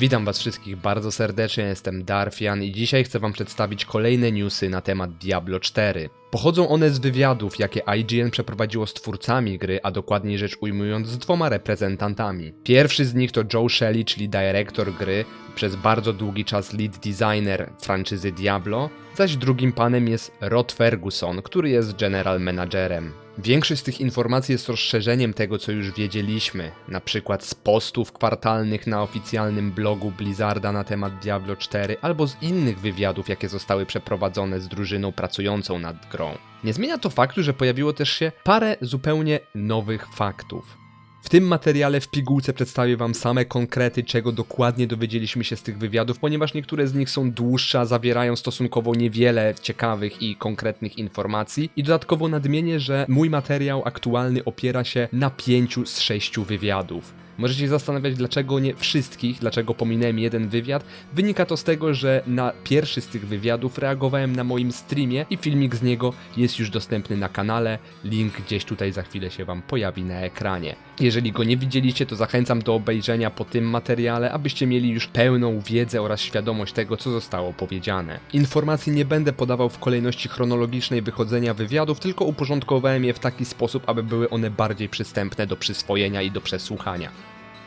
Witam Was wszystkich bardzo serdecznie, jestem Darfian i dzisiaj chcę Wam przedstawić kolejne newsy na temat Diablo 4. Pochodzą one z wywiadów, jakie IGN przeprowadziło z twórcami gry, a dokładniej rzecz ujmując z dwoma reprezentantami. Pierwszy z nich to Joe Shelley, czyli dyrektor gry, przez bardzo długi czas lead designer franczyzy Diablo, zaś drugim panem jest Rod Ferguson, który jest general managerem. Większość z tych informacji jest rozszerzeniem tego, co już wiedzieliśmy, na przykład z postów kwartalnych na oficjalnym blogu Blizzarda na temat Diablo 4, albo z innych wywiadów, jakie zostały przeprowadzone z drużyną pracującą nad grą. Nie zmienia to faktu, że pojawiło też się parę zupełnie nowych faktów. W tym materiale w pigułce przedstawię Wam same konkrety, czego dokładnie dowiedzieliśmy się z tych wywiadów, ponieważ niektóre z nich są dłuższe, a zawierają stosunkowo niewiele ciekawych i konkretnych informacji. I dodatkowo nadmienię, że mój materiał aktualny opiera się na pięciu z sześciu wywiadów. Możecie się zastanawiać, dlaczego nie wszystkich, dlaczego pominąłem jeden wywiad. Wynika to z tego, że na pierwszy z tych wywiadów reagowałem na moim streamie i filmik z niego jest już dostępny na kanale. Link gdzieś tutaj za chwilę się Wam pojawi na ekranie. Jeżeli go nie widzieliście, to zachęcam do obejrzenia po tym materiale, abyście mieli już pełną wiedzę oraz świadomość tego, co zostało powiedziane. Informacji nie będę podawał w kolejności chronologicznej wychodzenia wywiadów, tylko uporządkowałem je w taki sposób, aby były one bardziej przystępne do przyswojenia i do przesłuchania.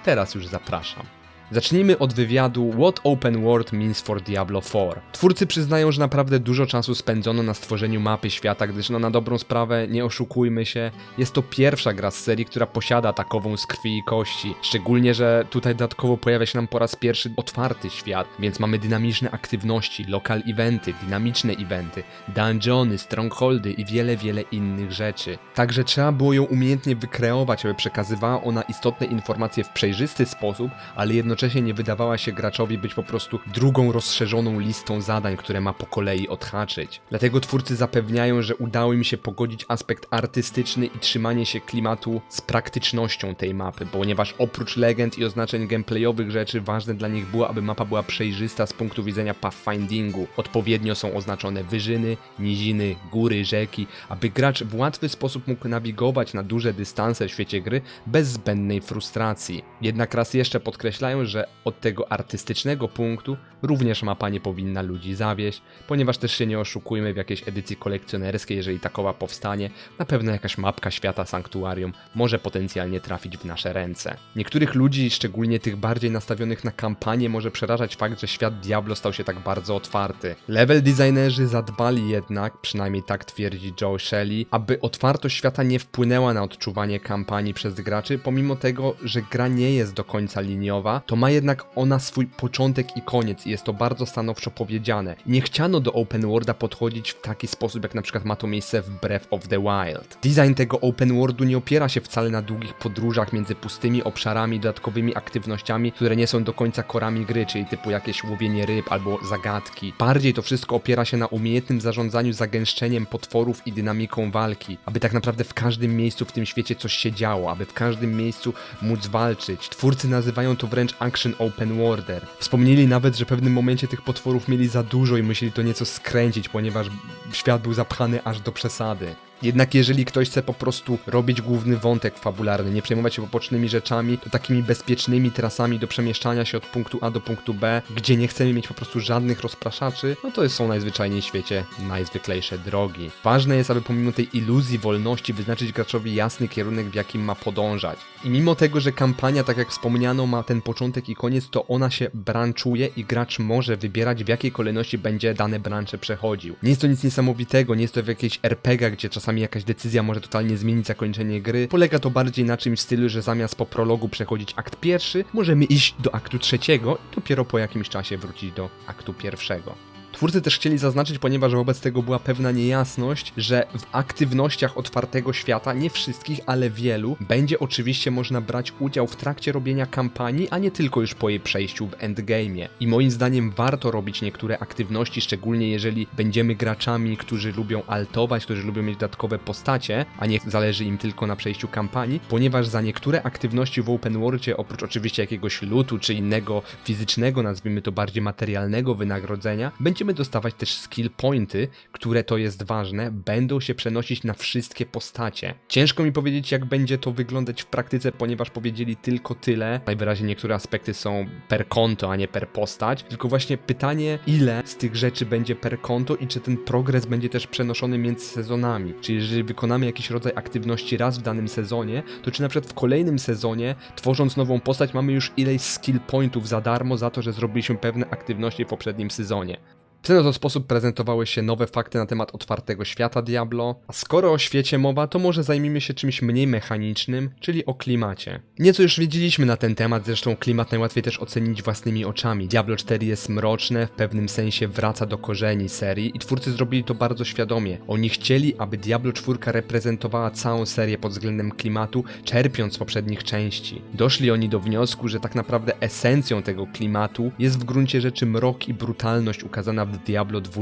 Teraz już zapraszam. Zacznijmy od wywiadu What Open World Means for Diablo 4. Twórcy przyznają, że naprawdę dużo czasu spędzono na stworzeniu mapy świata, gdyż no na dobrą sprawę, nie oszukujmy się, jest to pierwsza gra z serii, która posiada takową z krwi i kości. Szczególnie, że tutaj dodatkowo pojawia się nam po raz pierwszy otwarty świat, więc mamy dynamiczne aktywności, lokal eventy, dynamiczne eventy, dungeony, strongholdy i wiele, wiele innych rzeczy. Także trzeba było ją umiejętnie wykreować, aby przekazywała ona istotne informacje w przejrzysty sposób, ale jednocześnie nie wydawała się graczowi być po prostu drugą rozszerzoną listą zadań, które ma po kolei odhaczyć. Dlatego twórcy zapewniają, że udało im się pogodzić aspekt artystyczny i trzymanie się klimatu z praktycznością tej mapy, ponieważ oprócz legend i oznaczeń gameplayowych rzeczy ważne dla nich było, aby mapa była przejrzysta z punktu widzenia pathfindingu. Odpowiednio są oznaczone wyżyny, niziny, góry, rzeki, aby gracz w łatwy sposób mógł nawigować na duże dystanse w świecie gry bez zbędnej frustracji. Jednak raz jeszcze podkreślają, że od tego artystycznego punktu również mapa nie powinna ludzi zawieść, ponieważ też się nie oszukujmy w jakiejś edycji kolekcjonerskiej, jeżeli takowa powstanie, na pewno jakaś mapka świata sanktuarium może potencjalnie trafić w nasze ręce. Niektórych ludzi, szczególnie tych bardziej nastawionych na kampanię, może przerażać fakt, że świat Diablo stał się tak bardzo otwarty. Level designerzy zadbali jednak, przynajmniej tak twierdzi Joe Shelley, aby otwartość świata nie wpłynęła na odczuwanie kampanii przez graczy, pomimo tego, że gra nie jest do końca liniowa, to ma jednak ona swój początek i koniec i jest to bardzo stanowczo powiedziane. Nie chciano do open worlda podchodzić w taki sposób, jak na przykład ma to miejsce w Breath of the Wild. Design tego open worldu nie opiera się wcale na długich podróżach między pustymi obszarami dodatkowymi aktywnościami, które nie są do końca korami gry, czyli typu jakieś łowienie ryb albo zagadki. Bardziej to wszystko opiera się na umiejętnym zarządzaniu zagęszczeniem potworów i dynamiką walki, aby tak naprawdę w każdym miejscu w tym świecie coś się działo, aby w każdym miejscu móc walczyć. Twórcy nazywają to wręcz Action Open Worlder. Wspomnieli nawet, że w pewnym momencie tych potworów mieli za dużo i musieli to nieco skręcić, ponieważ świat był zapchany aż do przesady. Jednak jeżeli ktoś chce po prostu robić główny wątek fabularny, nie przejmować się pobocznymi rzeczami, to takimi bezpiecznymi trasami do przemieszczania się od punktu A do punktu B, gdzie nie chcemy mieć po prostu żadnych rozpraszaczy, no to są najzwyczajniej w świecie najzwyklejsze drogi. Ważne jest, aby pomimo tej iluzji wolności wyznaczyć graczowi jasny kierunek, w jakim ma podążać. I mimo tego, że kampania, tak jak wspomniano, ma ten początek i koniec, to ona się branczuje i gracz może wybierać, w jakiej kolejności będzie dane brancze przechodził. Nie jest to nic niesamowitego, nie jest to w jakiejś RPG, gdzie czasami jakaś decyzja może totalnie zmienić zakończenie gry. Polega to bardziej na czymś w stylu, że zamiast po prologu przechodzić akt pierwszy, możemy iść do aktu trzeciego i dopiero po jakimś czasie wrócić do aktu pierwszego. Twórcy też chcieli zaznaczyć, ponieważ wobec tego była pewna niejasność, że w aktywnościach otwartego świata, nie wszystkich, ale wielu, będzie oczywiście można brać udział w trakcie robienia kampanii, a nie tylko już po jej przejściu w endgame'ie. I moim zdaniem warto robić niektóre aktywności, szczególnie jeżeli będziemy graczami, którzy lubią altować, którzy lubią mieć dodatkowe postacie, a nie zależy im tylko na przejściu kampanii, ponieważ za niektóre aktywności w open worldzie, oprócz oczywiście jakiegoś lutu czy innego fizycznego, nazwijmy to bardziej materialnego wynagrodzenia, będzie będziemy dostawać też skill pointy, które to jest ważne, będą się przenosić na wszystkie postacie. Ciężko mi powiedzieć, jak będzie to wyglądać w praktyce, ponieważ powiedzieli tylko tyle. Najwyraźniej niektóre aspekty są per konto, a nie per postać. Tylko właśnie pytanie, ile z tych rzeczy będzie per konto i czy ten progres będzie też przenoszony między sezonami. Czyli jeżeli wykonamy jakiś rodzaj aktywności raz w danym sezonie, to czy na przykład w kolejnym sezonie, tworząc nową postać, mamy już ileś skill pointów za darmo za to, że zrobiliśmy pewne aktywności w poprzednim sezonie. W ten sposób prezentowały się nowe fakty na temat otwartego świata Diablo, a skoro o świecie mowa, to może zajmijmy się czymś mniej mechanicznym, czyli o klimacie. Nieco już wiedzieliśmy na ten temat, zresztą klimat najłatwiej też ocenić własnymi oczami. Diablo 4 jest mroczne, w pewnym sensie wraca do korzeni serii i twórcy zrobili to bardzo świadomie. Oni chcieli, aby Diablo 4 reprezentowała całą serię pod względem klimatu, czerpiąc z poprzednich części. Doszli oni do wniosku, że tak naprawdę esencją tego klimatu jest w gruncie rzeczy mrok i brutalność ukazana w Diablo 2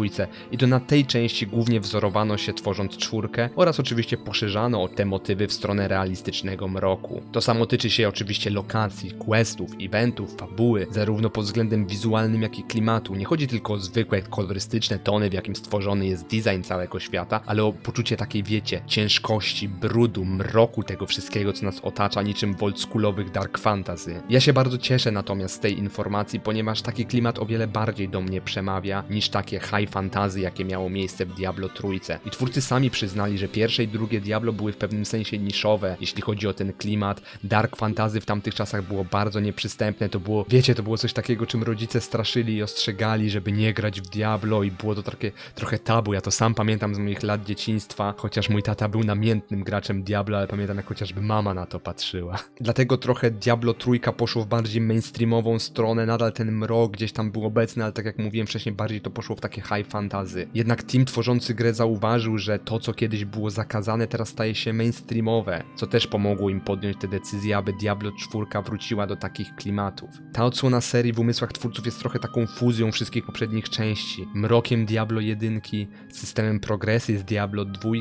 i to na tej części głównie wzorowano się tworząc czwórkę oraz oczywiście poszerzano te motywy w stronę realistycznego mroku. To samo tyczy się oczywiście lokacji, questów, eventów, fabuły, zarówno pod względem wizualnym jak i klimatu. Nie chodzi tylko o zwykłe kolorystyczne tony, w jakim stworzony jest design całego świata, ale o poczucie takiej wiecie, ciężkości, brudu, mroku tego wszystkiego, co nas otacza niczym w oldschoolowych dark fantasy. Ja się bardzo cieszę natomiast z tej informacji, ponieważ taki klimat o wiele bardziej do mnie przemawia niż takie high fantasy, jakie miało miejsce w Diablo trójce. I twórcy sami przyznali, że pierwsze i drugie Diablo były w pewnym sensie niszowe, jeśli chodzi o ten klimat. Dark fantasy w tamtych czasach było bardzo nieprzystępne, to było, wiecie, to było coś takiego, czym rodzice straszyli i ostrzegali, żeby nie grać w Diablo i było to takie trochę tabu. Ja to sam pamiętam z moich lat dzieciństwa, chociaż mój tata był namiętnym graczem Diablo, ale pamiętam jak chociażby mama na to patrzyła. Dlatego trochę Diablo trójka poszło w bardziej mainstreamową stronę, nadal ten mrok gdzieś tam był obecny, ale tak jak mówiłem wcześniej, bardziej to poszło w takie high fantasy. Jednak team tworzący grę zauważył, że to co kiedyś było zakazane teraz staje się mainstreamowe, co też pomogło im podjąć te decyzje, aby Diablo 4 wróciła do takich klimatów. Ta odsłona serii w umysłach twórców jest trochę taką fuzją wszystkich poprzednich części. Mrokiem Diablo 1, systemem progresy z Diablo 2,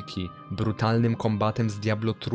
brutalnym kombatem z Diablo 3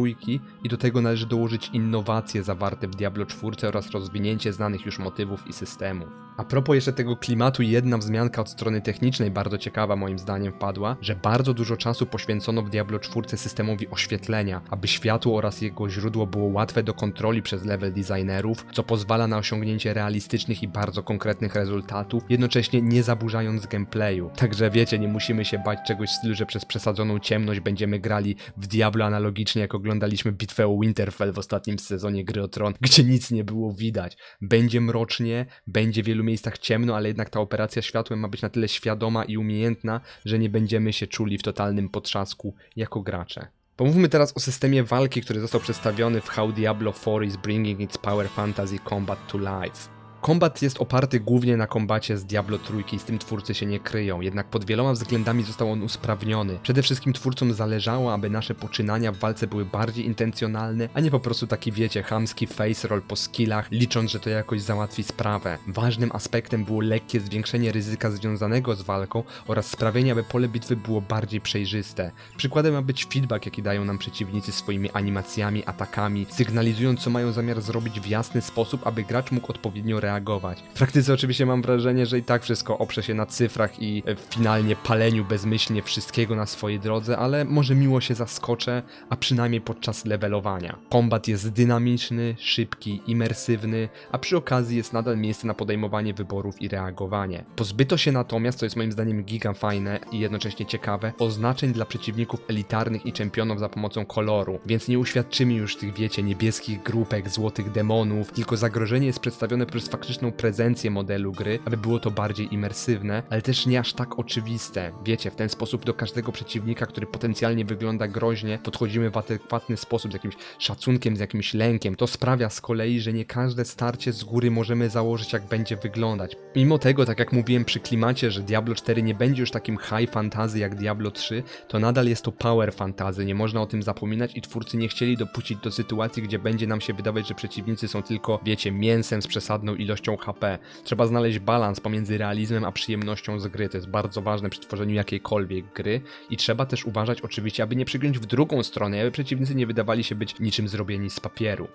i do tego należy dołożyć innowacje zawarte w Diablo 4 oraz rozwinięcie znanych już motywów i systemów. A propos jeszcze tego klimatu, jedna wzmianka od strony technicznej, bardzo ciekawa moim zdaniem wpadła, że bardzo dużo czasu poświęcono w Diablo 4 systemowi oświetlenia, aby światło oraz jego źródło było łatwe do kontroli przez level designerów, co pozwala na osiągnięcie realistycznych i bardzo konkretnych rezultatów, jednocześnie nie zaburzając gameplayu. Także wiecie, nie musimy się bać czegoś w stylu, że przez przesadzoną ciemność będziemy grali w Diablo analogicznie jak oglądaliśmy bitwę o Winterfell w ostatnim sezonie gry o Tron, gdzie nic nie było widać. Będzie mrocznie, będzie w wielu miejscach ciemno, ale jednak ta operacja światłem ma być na tyle świadoma i umiejętna, że nie będziemy się czuli w totalnym potrzasku jako gracze. Pomówmy teraz o systemie walki, który został przedstawiony w How Diablo 4 is Bringing its Power Fantasy Combat to Life. Kombat jest oparty głównie na kombacie z Diablo trójki z tym twórcy się nie kryją, jednak pod wieloma względami został on usprawniony. Przede wszystkim twórcom zależało, aby nasze poczynania w walce były bardziej intencjonalne, a nie po prostu taki wiecie, chamski face roll po skillach, licząc, że to jakoś załatwi sprawę. Ważnym aspektem było lekkie zwiększenie ryzyka związanego z walką oraz sprawienie, aby pole bitwy było bardziej przejrzyste. Przykładem ma być feedback, jaki dają nam przeciwnicy swoimi animacjami, atakami, sygnalizując co mają zamiar zrobić w jasny sposób, aby gracz mógł odpowiednio reagować. W praktyce oczywiście mam wrażenie, że i tak wszystko oprze się na cyfrach i e, finalnie paleniu bezmyślnie wszystkiego na swojej drodze, ale może miło się zaskoczę, a przynajmniej podczas levelowania. Kombat jest dynamiczny, szybki, imersywny, a przy okazji jest nadal miejsce na podejmowanie wyborów i reagowanie. Pozbyto się natomiast, co jest moim zdaniem giga fajne i jednocześnie ciekawe, oznaczeń dla przeciwników elitarnych i czempionów za pomocą koloru, więc nie uświadczymy już tych wiecie niebieskich grupek, złotych demonów, tylko zagrożenie jest przedstawione przez faktyczną prezencję modelu gry, aby było to bardziej imersywne, ale też nie aż tak oczywiste. Wiecie, w ten sposób do każdego przeciwnika, który potencjalnie wygląda groźnie, podchodzimy w adekwatny sposób, z jakimś szacunkiem, z jakimś lękiem. To sprawia z kolei, że nie każde starcie z góry możemy założyć, jak będzie wyglądać. Mimo tego, tak jak mówiłem przy klimacie, że Diablo 4 nie będzie już takim high fantasy jak Diablo 3, to nadal jest to power fantasy, nie można o tym zapominać i twórcy nie chcieli dopuścić do sytuacji, gdzie będzie nam się wydawać, że przeciwnicy są tylko, wiecie, mięsem z przesadną ilością HP. Trzeba znaleźć balans pomiędzy realizmem a przyjemnością z gry. To jest bardzo ważne przy tworzeniu jakiejkolwiek gry i trzeba też uważać oczywiście, aby nie przygiąć w drugą stronę, aby przeciwnicy nie wydawali się być niczym zrobieni z papieru.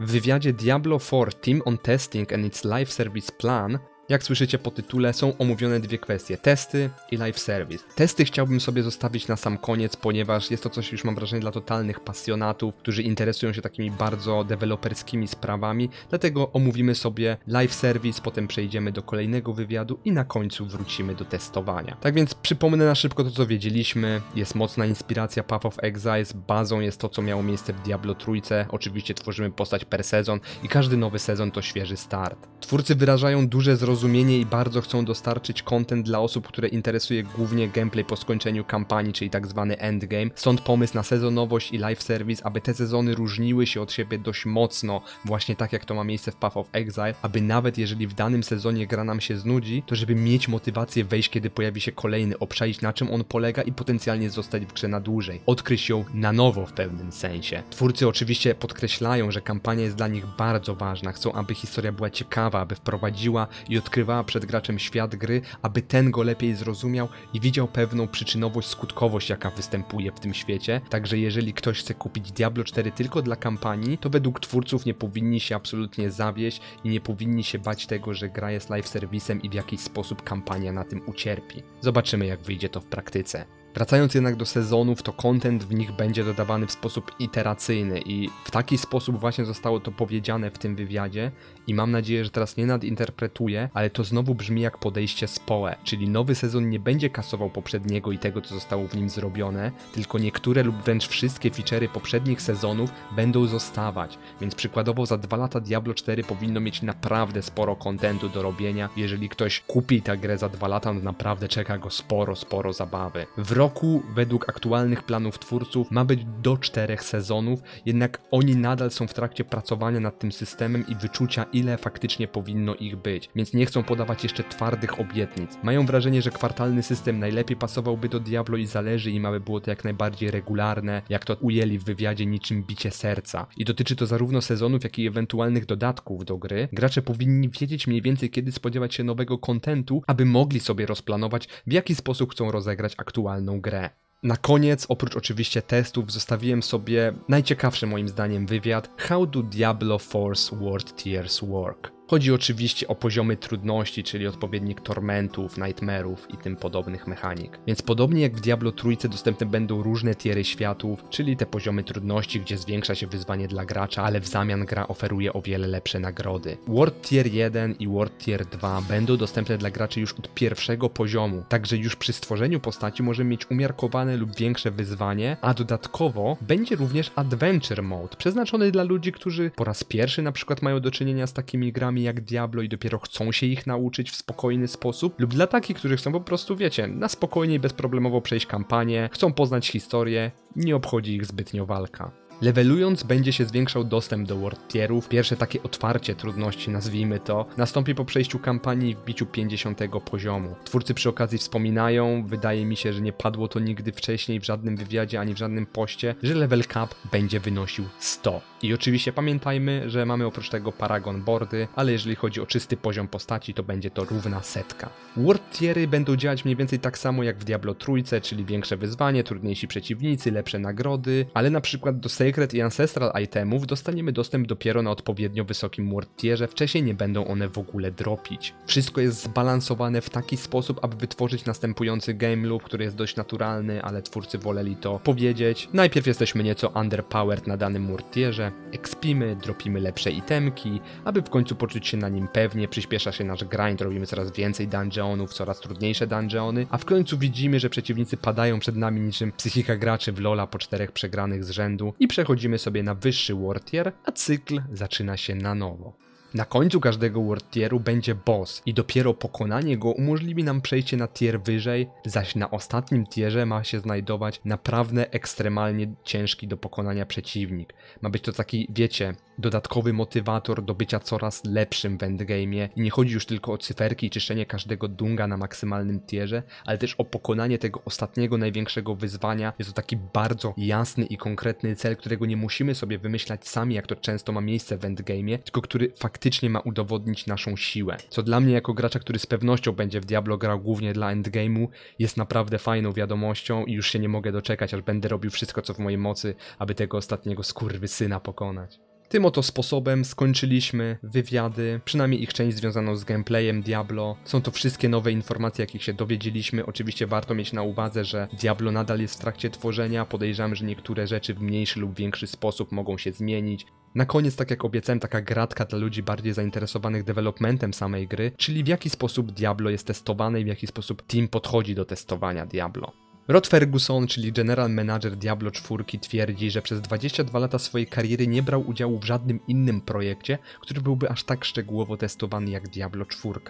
W wywiadzie Diablo 4 Team on Testing and its Live Service Plan Jak słyszycie po tytule, są omówione dwie kwestie: testy i live service. Testy chciałbym sobie zostawić na sam koniec, ponieważ jest to coś już mam wrażenie dla totalnych pasjonatów, którzy interesują się takimi bardzo deweloperskimi sprawami. Dlatego omówimy sobie live service, potem przejdziemy do kolejnego wywiadu i na końcu wrócimy do testowania. Tak więc przypomnę na szybko to, co wiedzieliśmy. Jest mocna inspiracja Path of Exiles, bazą jest to, co miało miejsce w Diablo Trójce. Oczywiście tworzymy postać per sezon i każdy nowy sezon to świeży start. Twórcy wyrażają duże zrozumienie i bardzo chcą dostarczyć content dla osób, które interesuje głównie gameplay po skończeniu kampanii, czyli tak zwany endgame. Stąd pomysł na sezonowość i live service, aby te sezony różniły się od siebie dość mocno, właśnie tak jak to ma miejsce w Path of Exile, aby nawet jeżeli w danym sezonie gra nam się znudzi, to żeby mieć motywację wejść, kiedy pojawi się kolejny, obszaić na czym on polega i potencjalnie zostać w grze na dłużej. Odkryć ją na nowo w pewnym sensie. Twórcy oczywiście podkreślają, że kampania jest dla nich bardzo ważna, chcą aby historia była ciekawa, aby wprowadziła i odkrywała przed graczem świat gry, aby ten go lepiej zrozumiał i widział pewną przyczynowość, skutkowość, jaka występuje w tym świecie. Także jeżeli ktoś chce kupić Diablo 4 tylko dla kampanii, to według twórców nie powinni się absolutnie zawieść i nie powinni się bać tego, że gra jest live serwisem i w jakiś sposób kampania na tym ucierpi. Zobaczymy jak wyjdzie to w praktyce. Wracając jednak do sezonów, to content w nich będzie dodawany w sposób iteracyjny i w taki sposób właśnie zostało to powiedziane w tym wywiadzie i mam nadzieję, że teraz nie nadinterpretuję, ale to znowu brzmi jak podejście z PoE, czyli nowy sezon nie będzie kasował poprzedniego i tego, co zostało w nim zrobione, tylko niektóre lub wręcz wszystkie feature'y poprzednich sezonów będą zostawać, więc przykładowo za dwa lata Diablo 4 powinno mieć naprawdę sporo kontentu do robienia, jeżeli ktoś kupi tę grę za dwa lata, to naprawdę czeka go sporo, sporo zabawy. W roku, według aktualnych planów twórców, ma być do czterech sezonów, jednak oni nadal są w trakcie pracowania nad tym systemem i wyczucia, ile faktycznie powinno ich być, więc nie chcą podawać jeszcze twardych obietnic. Mają wrażenie, że kwartalny system najlepiej pasowałby do Diablo i zależy im, aby było to jak najbardziej regularne, jak to ujęli w wywiadzie niczym bicie serca. I dotyczy to zarówno sezonów, jak i ewentualnych dodatków do gry. Gracze powinni wiedzieć mniej więcej, kiedy spodziewać się nowego kontentu, aby mogli sobie rozplanować, w jaki sposób chcą rozegrać aktualną grę. Na koniec, oprócz oczywiście testów, zostawiłem sobie najciekawszy moim zdaniem wywiad How do Diablo Force World Tiers Work? Chodzi oczywiście o poziomy trudności, czyli odpowiednik tormentów, nightmare'ów i tym podobnych mechanik. Więc podobnie jak w Diablo trójce dostępne będą różne tiery światów, czyli te poziomy trudności, gdzie zwiększa się wyzwanie dla gracza, ale w zamian gra oferuje o wiele lepsze nagrody. World Tier 1 i World Tier 2 będą dostępne dla graczy już od pierwszego poziomu, także już przy stworzeniu postaci możemy mieć umiarkowane lub większe wyzwanie, a dodatkowo będzie również Adventure Mode, przeznaczony dla ludzi, którzy po raz pierwszy na przykład mają do czynienia z takimi grami jak Diablo i dopiero chcą się ich nauczyć w spokojny sposób, lub dla takich, którzy chcą po prostu, wiecie, na spokojnie i bezproblemowo przejść kampanię, chcą poznać historię, nie obchodzi ich zbytnio walka. Levelując będzie się zwiększał dostęp do world tierów. Pierwsze takie otwarcie trudności, nazwijmy to, nastąpi po przejściu kampanii i wbiciu 50 poziomu. Twórcy przy okazji wspominają, wydaje mi się, że nie padło to nigdy wcześniej w żadnym wywiadzie ani w żadnym poście, że level cap będzie wynosił 100. I oczywiście pamiętajmy, że mamy oprócz tego paragon boardy, ale jeżeli chodzi o czysty poziom postaci, to będzie to równa setka. World tiery będą działać mniej więcej tak samo jak w Diablo trójce, czyli większe wyzwanie, trudniejsi przeciwnicy, lepsze nagrody, ale na przykład do Sacred i Ancestral itemów dostaniemy dostęp dopiero na odpowiednio wysokim World tierze, wcześniej nie będą one w ogóle dropić. Wszystko jest zbalansowane w taki sposób, aby wytworzyć następujący game loop, który jest dość naturalny, ale twórcy woleli to powiedzieć. Najpierw jesteśmy nieco underpowered na danym World tierze, expimy, dropimy lepsze itemki, aby w końcu poczuć się na nim pewnie, przyspiesza się nasz grind, robimy coraz więcej dungeonów, coraz trudniejsze dungeony, a w końcu widzimy, że przeciwnicy padają przed nami niczym psychika graczy w Lola po czterech przegranych z rzędu i przechodzimy sobie na wyższy World Tier, a cykl zaczyna się na nowo. Na końcu każdego world tieru będzie boss i dopiero pokonanie go umożliwi nam przejście na tier wyżej, zaś na ostatnim tierze ma się znajdować naprawdę ekstremalnie ciężki do pokonania przeciwnik. Ma być to taki, wiecie, dodatkowy motywator do bycia coraz lepszym w endgame'ie i nie chodzi już tylko o cyferki i czyszczenie każdego dunga na maksymalnym tierze, ale też o pokonanie tego ostatniego największego wyzwania. Jest to taki bardzo jasny i konkretny cel, którego nie musimy sobie wymyślać sami, jak to często ma miejsce w endgame'ie, tylko który faktycznie ma udowodnić naszą siłę. Co dla mnie jako gracza, który z pewnością będzie w Diablo grał głównie dla endgame'u, jest naprawdę fajną wiadomością i już się nie mogę doczekać, aż będę robił wszystko co w mojej mocy, aby tego ostatniego skurwysyna pokonać. Tym oto sposobem skończyliśmy wywiady, przynajmniej ich część związaną z gameplayem Diablo. Są to wszystkie nowe informacje, jakich się dowiedzieliśmy. Oczywiście warto mieć na uwadze, że Diablo nadal jest w trakcie tworzenia. Podejrzewam, że niektóre rzeczy w mniejszy lub większy sposób mogą się zmienić. Na koniec, tak jak obiecałem, taka gratka dla ludzi bardziej zainteresowanych developmentem samej gry, czyli w jaki sposób Diablo jest testowane i w jaki sposób team podchodzi do testowania Diablo. Rod Ferguson, czyli general manager Diablo 4, twierdzi, że przez 22 lata swojej kariery nie brał udziału w żadnym innym projekcie, który byłby aż tak szczegółowo testowany jak Diablo 4.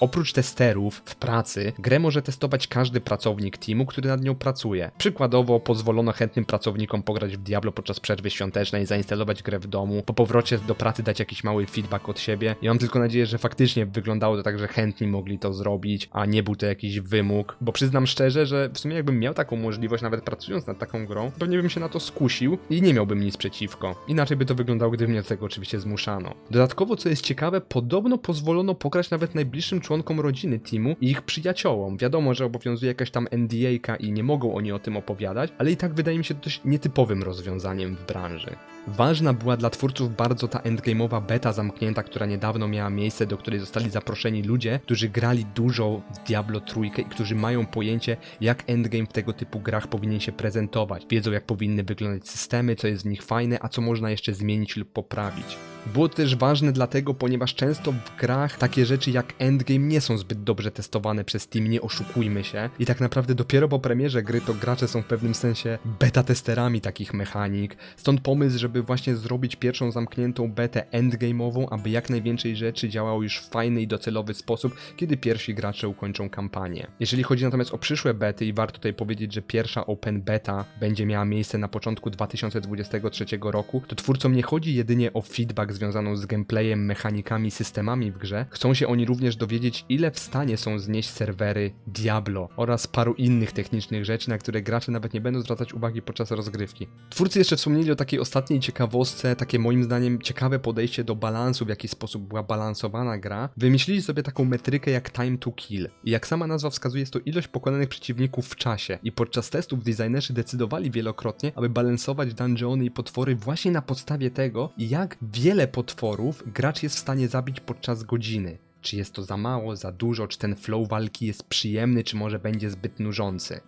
Oprócz testerów w pracy, grę może testować każdy pracownik teamu, który nad nią pracuje. Przykładowo pozwolono chętnym pracownikom pograć w Diablo podczas przerwy świątecznej, zainstalować grę w domu, po powrocie do pracy dać jakiś mały feedback od siebie. I mam tylko nadzieję, że faktycznie wyglądało to tak, że chętni mogli to zrobić, a nie był to jakiś wymóg. Bo przyznam szczerze, że w sumie jakbym miał taką możliwość, nawet pracując nad taką grą, pewnie bym się na to skusił i nie miałbym nic przeciwko. Inaczej by to wyglądało, gdyby mnie do tego oczywiście zmuszano. Dodatkowo, co jest ciekawe, podobno pozwolono pograć nawet najbliższym członkom rodziny teamu i ich przyjaciołom. Wiadomo, że obowiązuje jakaś tam NDA i nie mogą oni o tym opowiadać, ale i tak wydaje mi się dość nietypowym rozwiązaniem w branży. Ważna była dla twórców bardzo ta endgame'owa beta zamknięta, która niedawno miała miejsce, do której zostali zaproszeni ludzie, którzy grali dużo w Diablo trójkę i którzy mają pojęcie, jak endgame w tego typu grach powinien się prezentować. Wiedzą, jak powinny wyglądać systemy, co jest w nich fajne, a co można jeszcze zmienić lub poprawić. Było też ważne dlatego, ponieważ często w grach takie rzeczy jak endgame nie są zbyt dobrze testowane przez team, nie oszukujmy się. I tak naprawdę dopiero po premierze gry to gracze są w pewnym sensie beta testerami takich mechanik. Stąd pomysł, żeby właśnie zrobić pierwszą zamkniętą betę endgame'ową, aby jak najwięcej rzeczy działało już w fajny i docelowy sposób, kiedy pierwsi gracze ukończą kampanię. Jeżeli chodzi natomiast o przyszłe bety i warto tutaj powiedzieć, że pierwsza open beta będzie miała miejsce na początku 2023 roku, to twórcom nie chodzi jedynie o feedback związaną z gameplayem, mechanikami, systemami w grze. Chcą się oni również dowiedzieć, ile w stanie są znieść serwery Diablo oraz paru innych technicznych rzeczy, na które gracze nawet nie będą zwracać uwagi podczas rozgrywki. Twórcy jeszcze wspomnieli o takiej ostatniej ciekawostce, takie moim zdaniem ciekawe podejście do balansu, w jaki sposób była balansowana gra. Wymyślili sobie taką metrykę jak time to kill. I jak sama nazwa wskazuje, jest to ilość pokonanych przeciwników w czasie. I podczas testów designerzy decydowali wielokrotnie, aby balansować dungeony i potwory właśnie na podstawie tego, jak wiele potworów gracz jest w stanie zabić podczas godziny. Czy jest to za mało, za dużo, czy ten flow walki jest przyjemny, czy może będzie zbyt nużący.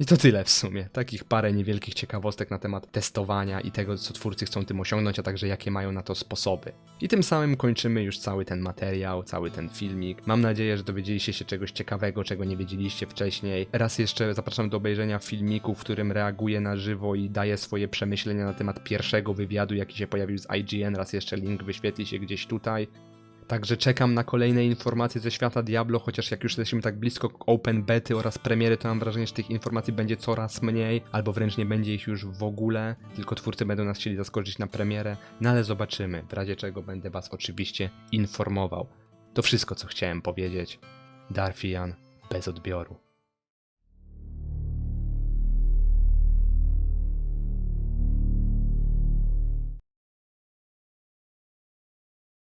I to tyle w sumie. Takich parę niewielkich ciekawostek na temat testowania i tego, co twórcy chcą tym osiągnąć, a także jakie mają na to sposoby. I tym samym kończymy już cały ten materiał, cały ten filmik. Mam nadzieję, że dowiedzieliście się czegoś ciekawego, czego nie wiedzieliście wcześniej. Raz jeszcze zapraszam do obejrzenia filmiku, w którym reaguję na żywo i daję swoje przemyślenia na temat pierwszego wywiadu, jaki się pojawił z IGN. Raz jeszcze link wyświetli się gdzieś tutaj. Także czekam na kolejne informacje ze świata Diablo, chociaż jak już jesteśmy tak blisko open bety oraz premiery, to mam wrażenie, że tych informacji będzie coraz mniej, albo wręcz nie będzie ich już w ogóle, tylko twórcy będą nas chcieli zaskoczyć na premierę, no ale zobaczymy, w razie czego będę was oczywiście informował. To wszystko, co chciałem powiedzieć. Darfian bez odbioru.